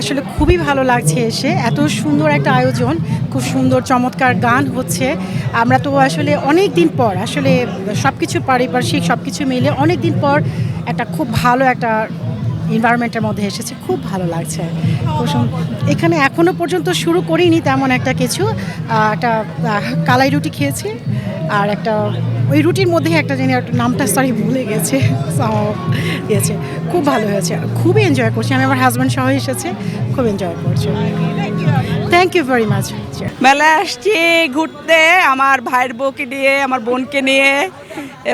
আসলে খুবই ভালো লাগছে এসে। এত সুন্দর একটা আয়োজন, খুব সুন্দর, চমৎকার গান হচ্ছে। আমরা তো আসলে অনেক দিন পর, আসলে সব কিছু পারিপার্শ্বিক সব কিছু মিলে অনেক দিন পর একটা খুব ভালো একটা এনভায়রনমেন্টের মধ্যে এসেছে, খুব ভালো লাগছে। এখানে এখনও পর্যন্ত শুরু করিনি তেমন একটা কিছু। একটা কালাই রুটি খেয়েছি, আর একটা, ওই রুটির মধ্যে একটা জানি একটা নামটা সরি ভুলে গেছে। দিয়েছে খুব ভালো হয়েছে। খুবই এনজয় করছি। আমি আমার হাজব্যান্ড সহ এসেছে, খুব এনজয় করছি। থ্যাংক ইউ ভেরি মাচ মেলা আসছি ঘুরতে আমার ভাইয়ের বউকে নিয়ে, আমার বোনকে নিয়ে,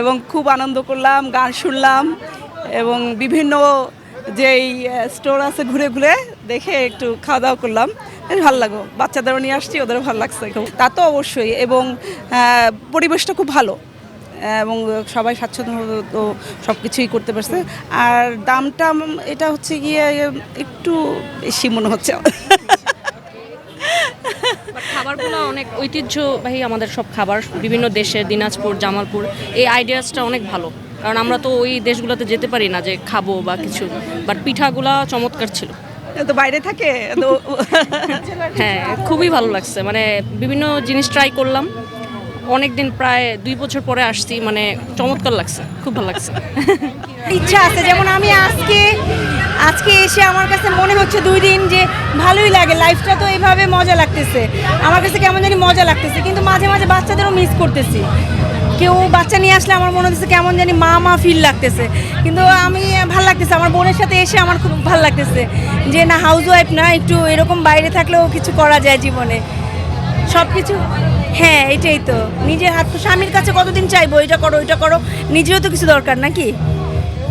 এবং খুব আনন্দ করলাম, গান শুনলাম, এবং বিভিন্ন যেই স্টোর আছে ঘুরে ঘুরে দেখে একটু খাওয়া দাওয়া করলাম। ভালো লাগল। বাচ্চাদেরও নিয়ে আসছি, ওদেরও ভালো লাগছে তা তো অবশ্যই এবং পরিবেশটা খুব ভালো। এবং সবাই স্বাচ্ছন্দ্য তো সব কিছুই করতে পারছে। আর দামটা এটা হচ্ছে গিয়ে একটু বেশি মনে হচ্ছে খাবারগুলো অনেক ঐতিহ্যবাহী আমাদের সব খাবার বিভিন্ন দেশের দিনাজপুর জামালপুর এই আইডিয়াসটা অনেক ভালো। কারণ আমরা তো ওই দেশগুলোতে যেতে পারি না যে খাব বা কিছু বাট পিঠাগুলা চমৎকার ছিল। তো বাইরে থাকে তো হ্যাঁ খুবই ভালো লাগছে। মানে বিভিন্ন জিনিস ট্রাই করলাম অনেক দিন প্রায় দুই বছর পরে আসছি মানে চমৎকার লাগছে, খুব ভালো লাগছে। ইচ্ছা আছে, যেমন আমি আজকে আজকে এসে আমার কাছে মনে হচ্ছে দুই দিন যে ভালোই লাগে লাইফটা তো এইভাবে মজা লাগতেছে। আমার কাছে কেমন জানি মজা লাগতেছে, কিন্তু মাঝে মাঝে বাচ্চাদেরও মিস করতেছি। কেউ বাচ্চা নিয়ে আসলে আমার মনে হচ্ছে কেমন জানি মা মা ফিল লাগতেছে, কিন্তু আমি ভালো লাগতেছে, আমার বোনের সাথে এসে আমার খুব ভালো লাগতেছে যে না হাউস ওয়াইফ না, একটু এরকম বাইরে থাকলেও কিছু করা যায় জীবনে। সব কিছু হ্যাঁ এটাই তো। নিজের হাত স্বামীর কাছে কতদিন চাইব? এটা করো এটা করো। নিজেরও তো কিছু দরকার নাকি?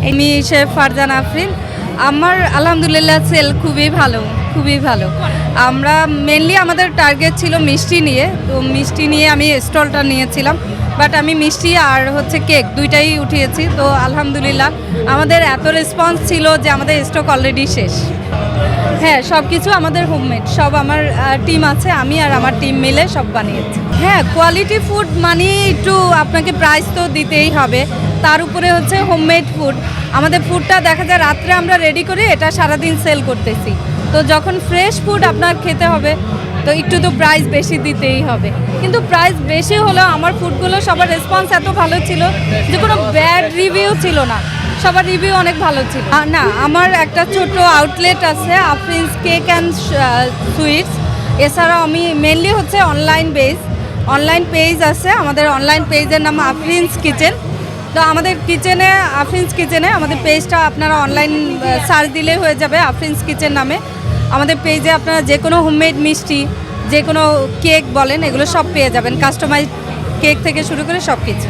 আমি শেফ ফারজান আফরিন। আমার আলহামদুলিল্লাহ সেল খুবই ভালো খুবই ভালো। আমরা মেনলি আমাদের টার্গেট ছিল মিষ্টি নিয়ে। তো মিষ্টি নিয়ে আমি স্টলটা নিয়েছিলাম। বাট আমি মিষ্টি আর হচ্ছে কেক দুইটাই উঠিয়েছি। তো আলহামদুলিল্লাহ, আমাদের এত রেসপন্স ছিল যে আমাদের স্টক অলরেডি শেষ। হ্যাঁ সব কিছু আমাদের হোমমেড সব আমার টিম আছে, আমি আর আমার টিম মিলে সব বানিয়েছি। হ্যাঁ কোয়ালিটি ফুড মানে একটু আপনাকে প্রাইস তো দিতেই হবে। তার উপরে হচ্ছে হোমমেড ফুড আমাদের ফুডটা দেখা যায় রাত্রে আমরা রেডি করে এটা সারাদিন সেল করতেছি। তো যখন ফ্রেশ ফুড আপনার খেতে হবে, তো একটু তো প্রাইস বেশি দিতেই হবে। কিন্তু প্রাইস বেশি হলেও আমার ফুডগুলো সবার রেসপন্স এত ভালো ছিল যে কোনো ব্যাড রিভিউ ছিল না। সবার রিভিউ অনেক ভালো ছিল। না, আমার একটা ছোট আউটলেট আছে আফরিন্স কেক অ্যান্ড সুইটস এছাড়াও আমি মেনলি হচ্ছে অনলাইন বেস অনলাইন পেজ আছে, আমাদের অনলাইন পেজের নাম আফরিন্স কিচেন তো আমাদের কিচেনে আফরিন্স কিচেনে আমাদের পেজটা আপনারা অনলাইন সার্চ দিলেই হয়ে যাবে আফরিন্স কিচেন নামে। আমাদের পেজে আপনারা যে কোনো হোমমেড মিষ্টি, যে কোনো কেক বলেন, এগুলো সব পেয়ে যাবেন। কাস্টমাইজ কেক থেকে শুরু করে সব কিছু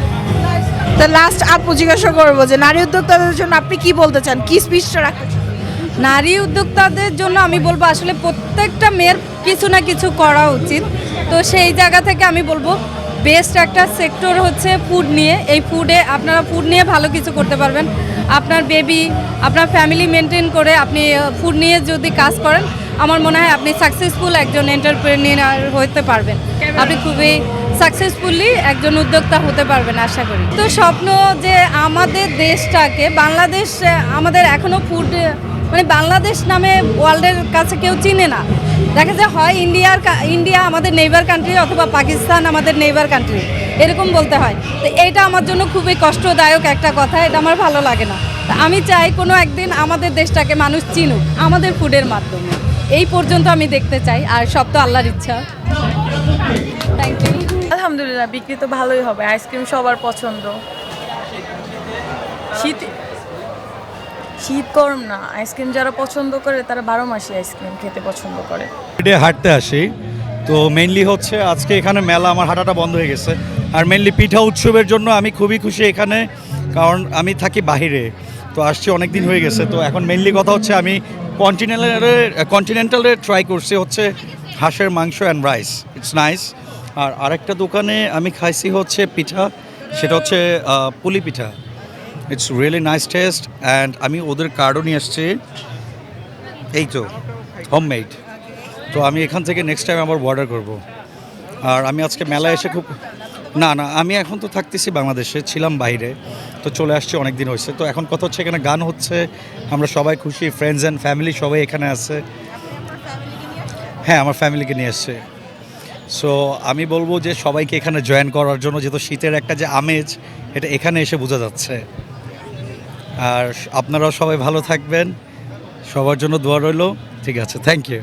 তো লাস্ট আপু জিজ্ঞাসা করব যে নারী উদ্যোক্তাদের জন্য আপনি কি বলতে চান? কি স্পিচটা রাখতে চান? নারী উদ্যোক্তাদের জন্য আমি বলব আসলে প্রত্যেকটা মেয়ের কিছু না কিছু করা উচিত। তো সেই জায়গা থেকে আমি বলব বেস্ট একটা সেক্টর হচ্ছে ফুড নিয়ে। এই ফুডে আপনারা ফুড নিয়ে ভালো কিছু করতে পারবেন। আপনার বেবি আপনার ফ্যামিলি মেনটেন করে আপনি ফুড নিয়ে যদি কাজ করেন আমার মনে হয় আপনি সাকসেসফুল একজন এন্টারপ্রেনিয়ার হতে পারবেন। আপনি খুবই সাকসেসফুলি একজন উদ্যোক্তা হতে পারবেন আশা করি। তো স্বপ্ন যে আমাদের দেশটাকে, বাংলাদেশ, আমাদের এখনও ফুড মানে বাংলাদেশ নামে ওয়ার্ল্ডের কাছে কেউ চিনে না। দেখা যায় হয় ইন্ডিয়ার ইন্ডিয়া আমাদের নেইবার কান্ট্রি অথবা পাকিস্তান আমাদের নেইবার কান্ট্রি এরকম বলতে হয়। তো এইটা আমার জন্য খুবই কষ্টদায়ক একটা কথা, এটা আমার ভালো লাগে না। আমি চাই কোনো একদিন আমাদের দেশটাকে মানুষ চিনুক, আমাদের ফুডের মাধ্যমে। এই পর্যন্ত আমি দেখতে চাই, আর সব তো আল্লাহর ইচ্ছা। থ্যাংক ইউ আলহামদুলিল্লাহ, বিক্রি তো ভালোই হবে, আইসক্রিম সবার পছন্দ। শীত শীত গরম না, আইসক্রিম যারা পছন্দ করে তারা বারো মাসে আইসক্রিম খেতে পছন্দ করে। ডে হাঁটতে আসি, তো মেনলি হচ্ছে আজকে এখানে মেলা, আমার হাঁটাটা বন্ধ হয়ে গেছে। আর মেনলি পিঠা উৎসবের জন্য আমি খুবই খুশি এখানে, কারণ আমি থাকি বাহিরে, তো আসছি অনেক দিন হয়ে গেছে। তো এখন মেনলি কথা হচ্ছে আমি কন্টিনেন্টালের কন্টিনেন্টালে ট্রাই করছি হচ্ছে হাঁসের মাংস অ্যান্ড রাইস ইটস নাইস আর আরেকটা দোকানে আমি খাইছি হচ্ছে পিঠা, সেটা হচ্ছে পুলি পিঠা। It's really nice taste and আমি ওদের কার্ডও নিয়ে আসছি। এই তো হোমমেড তো আমি এখান থেকে নেক্সট টাইম আবার অর্ডার করব। আর আমি আজকে মেলায় এসে খুব না না, আমি এখন তো থাকতেছি বাংলাদেশে, ছিলাম বাইরে, তো চলে আসছি অনেক দিন হয়েছে তো এখন কথা হচ্ছে এখানে গান হচ্ছে, আমরা সবাই খুশি ফ্রেন্ডস অ্যান্ড ফ্যামিলি সবাই এখানে আছে। হ্যাঁ আমার ফ্যামিলিকে নিয়ে এসছে সো আমি বলব যে সবাইকে এখানে জয়েন করার জন্য যেহেতু শীতের একটা যে আমেজ, এটা এখানে এসে বোঝা যাচ্ছে। আর আপনারাও সবাই ভালো থাকবেন। সবার জন্য দোয়া রইল। ঠিক আছে থ্যাংক ইউ